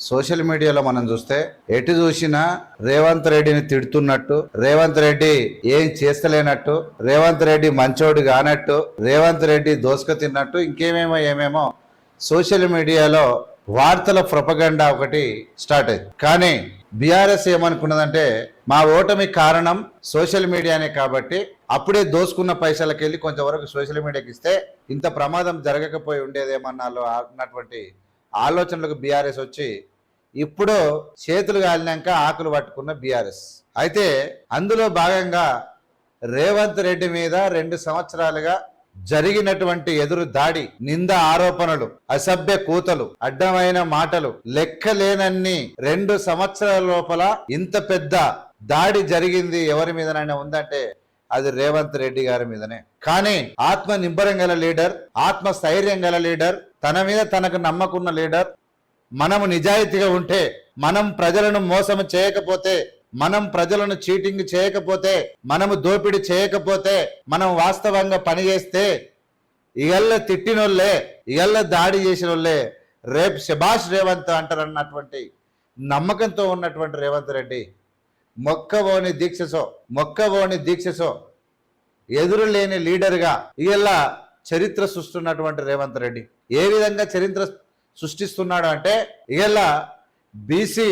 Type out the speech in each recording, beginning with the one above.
Social మీడియాలో మనం చూస్తే ఎటు చూసినా రేవంత్ రెడ్డిని తిడుతున్నట్టు రేవంత్ రెడ్డి ఏం చేస్తలేనట్టు రేవంత్ రెడ్డి మంచోడు కానట్టు రేవంత్ రెడ్డి దోసుక తిన్నట్టు ఇంకేమేమో ఏమేమో సోషల్ మీడియాలో వార్తల ప్రపగండా ఒకటి స్టార్ట్ అయింది. కానీ బీఆర్ఎస్ ఏమనుకున్నదంటే మా ఓటమి కారణం సోషల్ మీడియానే కాబట్టి అప్పుడే దోసుకున్న పైసలకి వెళ్ళి కొంచెం వరకు సోషల్ మీడియాకి ఇస్తే ఇంత ప్రమాదం జరగకపోయి ఉండేదేమన్నా అన్నటువంటి ఆలోచనలకు బీఆర్ఎస్ వచ్చి ఇప్పుడు చేతులు కాలినాక ఆకులు పట్టుకున్న బీఆర్ఎస్. అయితే అందులో భాగంగా రేవంత్ రెడ్డి మీద రెండు సంవత్సరాలుగా జరిగినటువంటి ఎదురు దాడి నింద ఆరోపణలు అసభ్య కూతలు అడ్డమైన మాటలు లెక్కలేనన్ని రెండు సంవత్సరాల లోపల ఇంత పెద్ద దాడి జరిగింది ఎవరి మీదనైనా ఉందంటే అది రేవంత్ రెడ్డి గారి మీదనే. కానీ ఆత్మ నింబరం గల లీడర్ ఆత్మ స్థైర్యం గల లీడర్ తన మీద తనకు నమ్మకున్న లీడర్ మనము నిజాయితీగా ఉంటే మనం ప్రజలను మోసం చేయకపోతే మనం ప్రజలను చీటింగ్ చేయకపోతే మనము దోపిడీ చేయకపోతే మనం వాస్తవంగా పనిచేస్తే ఇగల్ల తిట్టినోళ్ళే ఇగల్ల దాడి చేసిన వాళ్ళే రేపు శభాష్ రేవంత్ అంటారన్నటువంటి నమ్మకంతో ఉన్నటువంటి రేవంత్ రెడ్డి మొక్కవోని దీక్షసో మొక్కవోని దీక్షసో ఎదురు లేని లీడర్గా ఇలా చరిత్ర సృష్టిస్తున్నటువంటి రేవంత్ రెడ్డి. ఏ విధంగా చరిత్ర సృష్టిస్తున్నాడు అంటే ఇలా బీసీ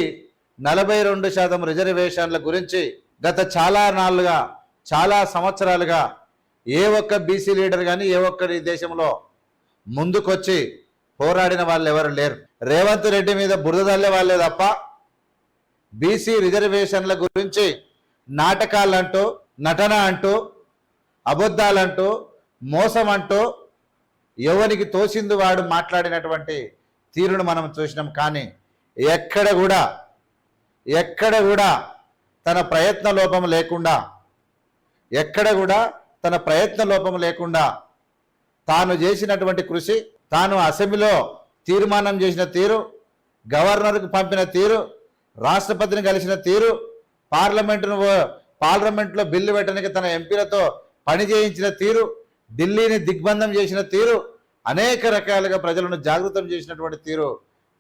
నలభై రెండు శాతం రిజర్వేషన్ల గురించి గత చాలా నాళ్ళుగా చాలా సంవత్సరాలుగా ఏ ఒక్క బీసీ లీడర్ కానీ ఏ ఒక్కరి దేశంలో ముందుకొచ్చి పోరాడిన వాళ్ళు ఎవరు లేరు. రేవంత్ రెడ్డి మీద బురద తల్లే వాళ్ళే తప్ప బీసీ రిజర్వేషన్ల గురించి నాటకాలంటూ నటన అంటూ అబద్ధాలంటూ మోసం అంటూ ఎవరికి తోసింది వాడు మాట్లాడినటువంటి తీరును మనం చూసినాం. కానీ ఎక్కడ కూడా ఎక్కడ కూడా తన ప్రయత్న లోపం లేకుండా ఎక్కడ కూడా తన ప్రయత్న లోపం లేకుండా తాను చేసినటువంటి కృషి తాను అసెంబ్లీలో తీర్మానం చేసిన తీరు గవర్నర్కు పంపిన తీరు రాష్ట్రపతిని కలిసిన తీరు పార్లమెంటును పార్లమెంట్లో బిల్లు పెట్టడానికి తన ఎంపీలతో పని చేయించిన తీరు ఢిల్లీని దిగ్బంధం చేసిన తీరు అనేక రకాలుగా ప్రజలను జాగృతం చేసినటువంటి తీరు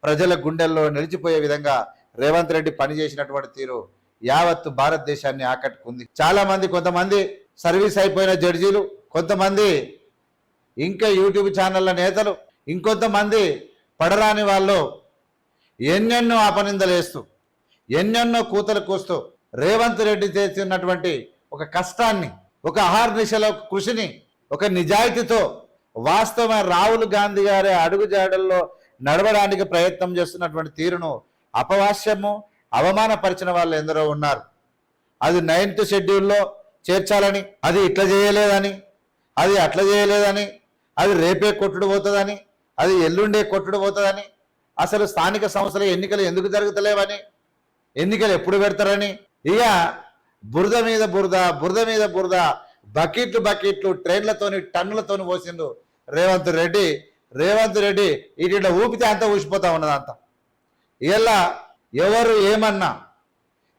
ప్రజల గుండెల్లో నిలిచిపోయే విధంగా రేవంత్ రెడ్డి పనిచేసినటువంటి తీరు యావత్తు భారతదేశాన్ని ఆకట్టుకుంది. చాలా మంది కొంతమంది సర్వీస్ అయిపోయిన జడ్జీలు కొంతమంది ఇంకా యూట్యూబ్ ఛానళ్ళ నేతలు ఇంకొంతమంది పడరాని వాళ్ళు ఎన్నెన్నో అపనిందలేస్తూ ఎన్నెన్నో కూతలు కూస్తూ రేవంత్ రెడ్డి చేస్తున్నటువంటి ఒక కష్టాన్ని ఒక అహర్నిశల కృషిని ఒక నిజాయితీతో వాస్తవమైన రాహుల్ గాంధీ గారి అడుగుజాడల్లో నడవడానికి ప్రయత్నం చేస్తున్నటువంటి తీరును అపవాస్యము అవమానపరిచిన వాళ్ళు ఎందరో ఉన్నారు. అది నైన్త్ షెడ్యూల్లో చేర్చాలని అది ఇట్లా చేయలేదని అది అట్లా చేయలేదని అది రేపే కొట్టుడు పోతుందని అది ఎల్లుండే కొట్టుడు పోతుందని అసలు స్థానిక సంస్థల ఎన్నికలు ఎందుకు జరుగుతలేవని ఎన్నికలు ఎప్పుడు పెడతారని ఇక బురద మీద బురద బురద మీద బురద బకెట్లు బకెట్లు ట్రైన్లతోని టన్నులతోని పోసిండు రేవంత్ రెడ్డి. రేవంత్ రెడ్డి ఇట్లా ఊపితే అంతా ఊసిపోతా ఉన్నది అంతా ఇలా ఎవరు ఏమన్నా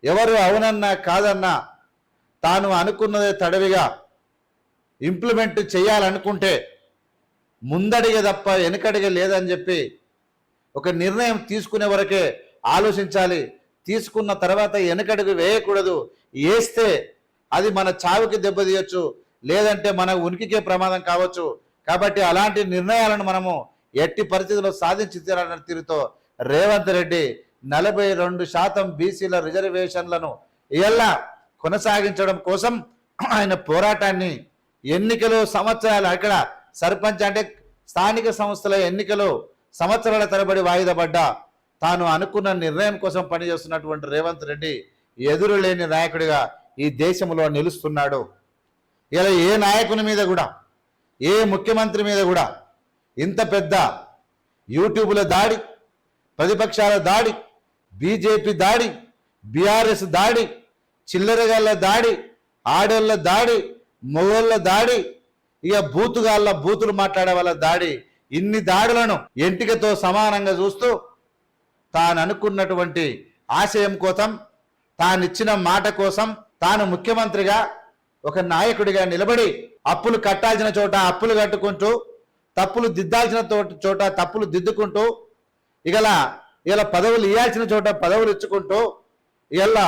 ఎవరు అవునన్నా కాదన్నా తాను అనుకున్నదే తడవిగా ఇంప్లిమెంట్ చేయాలనుకుంటే ముందడిగే తప్ప వెనకడిగే లేదని చెప్పి ఒక నిర్ణయం తీసుకునే వరకే ఆలోచించాలి. తీసుకున్న తర్వాత వెనకడుగు వేయకూడదు. వేస్తే అది మన చావుకి దెబ్బతీయచ్చు లేదంటే మన ఉనికికే ప్రమాదం కావచ్చు. కాబట్టి అలాంటి నిర్ణయాలను మనము ఎట్టి పరిస్థితుల్లో సాధించి తీరాలన్న తీరుతో రేవంత్ రెడ్డి నలభై రెండు శాతం బీసీల రిజర్వేషన్లను ఇలా కొనసాగించడం కోసం ఆయన పోరాటాన్ని ఎన్నికలు సంవత్సరాలు అక్కడ సర్పంచ్ అంటే స్థానిక సంస్థల ఎన్నికలు సంవత్సరాల తరబడి వాయిదా పడ్డ తాను అనుకున్న నిర్ణయం కోసం పనిచేస్తున్నటువంటి రేవంత్ రెడ్డి ఎదురులేని నాయకుడిగా ఈ దేశంలో నిలుస్తున్నాడు. ఇలా ఏ నాయకుని మీద కూడా ఏ ముఖ్యమంత్రి మీద కూడా ఇంత పెద్ద యూట్యూబ్ల దాడి ప్రతిపక్షాల దాడి బీజేపీ దాడి బీఆర్ఎస్ దాడి చిల్లరగాళ్ళ దాడి ఆడోళ్ళ దాడి మొగోళ్ళ దాడి ఇక బూతుగాళ్ళ బూతులు మాట్లాడే వాళ్ళ దాడి ఇన్ని దాడులను ఎంటికతో సమానంగా చూస్తూ తాను అనుకున్నటువంటి ఆశయం కోసం తానిచ్చిన మాట కోసం తాను ముఖ్యమంత్రిగా ఒక నాయకుడిగా నిలబడి అప్పులు కట్టాల్సిన చోట అప్పులు కట్టుకుంటూ తప్పులు దిద్దాల్సిన చోట తప్పులు దిద్దుకుంటూ ఇగల ఇలా పదవులు ఇవ్వాల్సిన చోట పదవులు ఇచ్చుకుంటూ ఇలా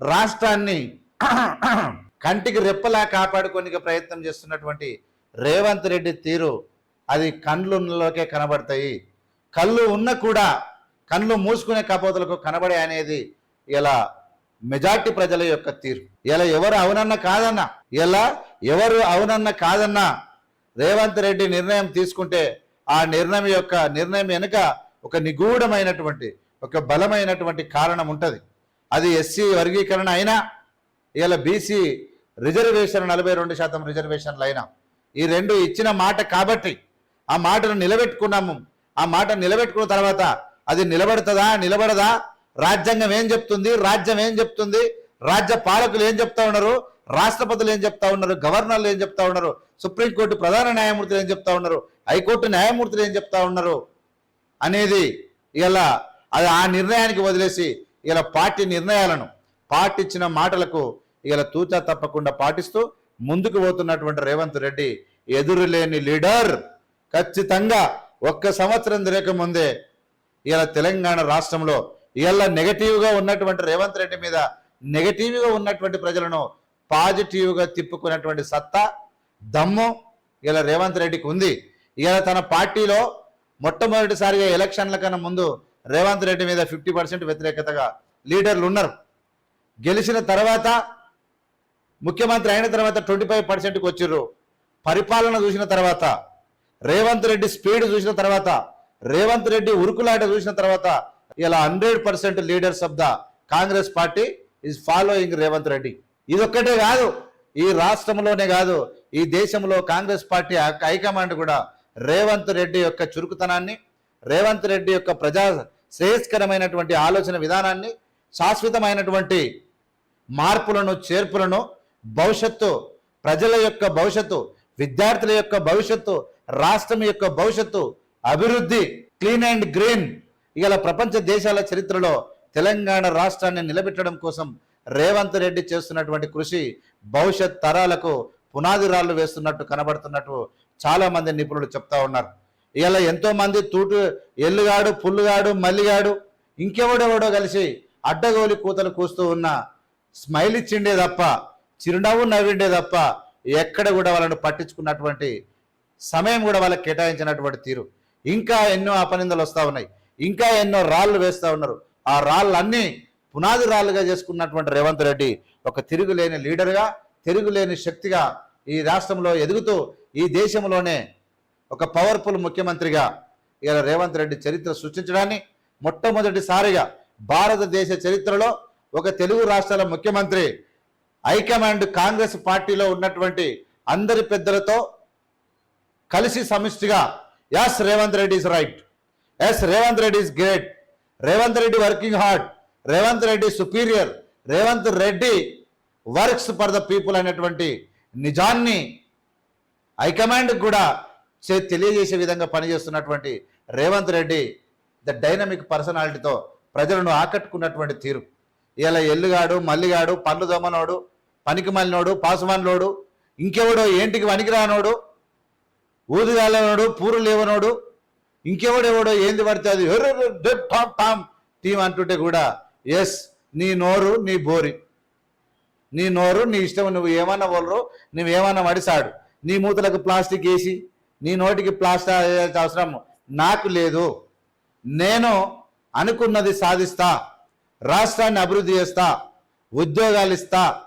రాష్ట్రాన్ని కంటికి రెప్పలా కాపాడుకోనికి ప్రయత్నం చేస్తున్నటువంటి రేవంత్ రెడ్డి తీరు అది కండ్లులోకే కనబడతాయి. కళ్ళు ఉన్న కూడా కళ్ళు మూసుకునే కపోతలకు కనబడే అనేది ఇలా మెజార్టీ ప్రజల యొక్క తీరు ఇలా ఎవరు అవునన్న కాదన్నా. ఇలా ఎవరు అవునన్న కాదన్నా. రేవంత్ రెడ్డి నిర్ణయం తీసుకుంటే ఆ నిర్ణయం యొక్క నిర్ణయం వెనుక ఒక నిగూఢమైనటువంటి ఒక బలమైనటువంటి కారణం ఉంటుంది. అది ఎస్సీ వర్గీకరణ అయినా ఇలా బీసీ రిజర్వేషన్ నలభై రెండు శాతం రిజర్వేషన్లు అయినా ఈ రెండు ఇచ్చిన మాట కాబట్టి ఆ మాటను నిలబెట్టుకున్నాము. ఆ మాట నిలబెట్టుకున్న తర్వాత అది నిలబడుతుందా నిలబడదా? రాజ్యాంగం ఏం చెప్తుంది? రాజ్యం ఏం చెప్తుంది? రాజ్య పాలకులు ఏం చెప్తా ఉన్నారు? రాష్ట్రపతులు ఏం చెప్తా ఉన్నారు? గవర్నర్లు ఏం చెప్తా ఉన్నారు? సుప్రీంకోర్టు ప్రధాన న్యాయమూర్తులు ఏం చెప్తా ఉన్నారు? హైకోర్టు న్యాయమూర్తులు ఏం చెప్తా ఉన్నారు? అనేది ఇలా అది ఆ నిర్ణయానికి వదిలేసి ఇలా పార్టీ నిర్ణయాలను పార్టీ ఇచ్చిన మాటలకు ఇలా తూచా తప్పకుండా పాటిస్తూ ముందుకు పోతున్నటువంటి రేవంత్ రెడ్డి ఎదురులేని లీడర్. ఖచ్చితంగా ఒక్క సంవత్సరం తిరగక ముందే ఇలా తెలంగాణ రాష్ట్రంలో ఇవాళ నెగటివ్గా ఉన్నటువంటి రేవంత్ రెడ్డి మీద నెగటివ్గా ఉన్నటువంటి ప్రజలను పాజిటివ్గా తిప్పుకున్నటువంటి సత్తా దమ్ము ఇలా రేవంత్ రెడ్డికి ఉంది. ఇలా తన పార్టీలో మొట్టమొదటిసారిగా ఎలక్షన్ల కన్నా ముందు రేవంత్ రెడ్డి మీద ఫిఫ్టీ పర్సెంట్ వ్యతిరేకతగా లీడర్లు ఉన్నారు. గెలిచిన తర్వాత ముఖ్యమంత్రి అయిన తర్వాత ట్వంటీ ఫైవ్ పర్సెంట్కి వచ్చిర్రు. పరిపాలన చూసిన తర్వాత రేవంత్ రెడ్డి స్పీడ్ చూసిన తర్వాత రేవంత్ రెడ్డి ఉరుకులాట చూసిన తర్వాత ఇలా hundred percent leaders of the Congress party is following Revanth Reddy ఇదొక్కటే కాదు ఈ రాష్ట్రంలోనే కాదు ఈ దేశంలో కాంగ్రెస్ పార్టీ హైకమాండ్ కూడా రేవంత్ రెడ్డి యొక్క చురుకుతనాన్ని రేవంత్ రెడ్డి యొక్క ప్రజా శ్రేయస్కరమైనటువంటి ఆలోచన విధానాన్ని శాశ్వతమైనటువంటి మార్పులను చేర్పులను భవిష్యత్తు ప్రజల యొక్క భవిష్యత్తు విద్యార్థుల యొక్క భవిష్యత్తు రాష్ట్రం యొక్క భవిష్యత్తు అభివృద్ధి క్లీన్ అండ్ గ్రీన్ ఇవాళ ప్రపంచ దేశాల చరిత్రలో తెలంగాణ రాష్ట్రాన్ని నిలబెట్టడం కోసం రేవంత్ రెడ్డి చేస్తున్నటువంటి కృషి భవిష్యత్ తరాలకు పునాది రాళ్ళు వేస్తున్నట్టు కనబడుతున్నట్టు చాలామంది నిపుణులు చెప్తా ఉన్నారు. ఇవాళ ఎంతోమంది తూటు ఎల్లుగాడు పుల్లుగాడు మల్లిగాడు ఇంకెవడెవడో కలిసి అడ్డగోలి కూతలు కూస్తూ ఉన్న స్మైల్ ఇచ్చిండే తప్ప చిరునవ్వు నవ్విండే తప్ప ఎక్కడ కూడా వాళ్ళను పట్టించుకున్నటువంటి సమయం కూడా వాళ్ళకి కేటాయించినటువంటి తీరు. ఇంకా ఎన్నో అపనిందలు వస్తూ ఉన్నాయి. ఇంకా ఎన్నో రాళ్ళు వేస్తూ ఉన్నారు. ఆ రాళ్ళన్నీ పునాది రాళ్ళుగా చేసుకున్నటువంటి రేవంత్ రెడ్డి ఒక తిరుగులేని లీడర్గా తిరుగులేని శక్తిగా ఈ రాష్ట్రంలో ఎదుగుతూ ఈ దేశంలోనే ఒక పవర్ఫుల్ ముఖ్యమంత్రిగా ఇలా రేవంత్ రెడ్డి చరిత్ర సృష్టించడాన్ని మొట్టమొదటిసారిగా భారతదేశ చరిత్రలో ఒక తెలుగు రాష్ట్రాల ముఖ్యమంత్రి హైకమాండ్ కాంగ్రెస్ పార్టీలో ఉన్నటువంటి అందరి పెద్దలతో కలిసి సమిష్టిగా yes Revanth Reddy is right yes Revanth Reddy is great. Revanth Reddy working hard. Revanth Reddy superior. Revanth Reddy works for the people అనేటువంటి నిజాన్ని హైకమాండ్ కూడా చే- తెలియజేసే విధంగా పనిచేస్తున్నటువంటి రేవంత్ రెడ్డి ద డైనమిక్ పర్సనాలిటీతో ప్రజలను ఆకట్టుకున్నటువంటి తీరు. ఇలా ఎల్లుగాడు మల్లిగాడు పండ్లు దొమ్మనోడు పనికి మల్లినోడు పాసుమన్లోడు ఇంకెవడో ఏంటికి వనికిరానోడు ఊదుగాలనోడు పూరు లేవనోడు ఇంకెవడెవడో ఏంది పడితే అది? ఎర్ర టామ్ టామ్ టీం అంటుంటే కూడా ఎస్ నీ నోరు నీ బోరి. నీ నోరు నీ ఇష్టం నువ్వు ఏమన్నా వలరు నువ్వు ఏమన్నా మడిసాడు. నీ మూతలకు ప్లాస్టిక్ వేసి నీ నోటికి ప్లాస్టర్ అవసరం నాకు లేదు. నేను అనుకున్నది సాధిస్తా. రాష్ట్రాన్ని అభివృద్ధి చేస్తా. ఉద్యోగాలు ఇస్తా.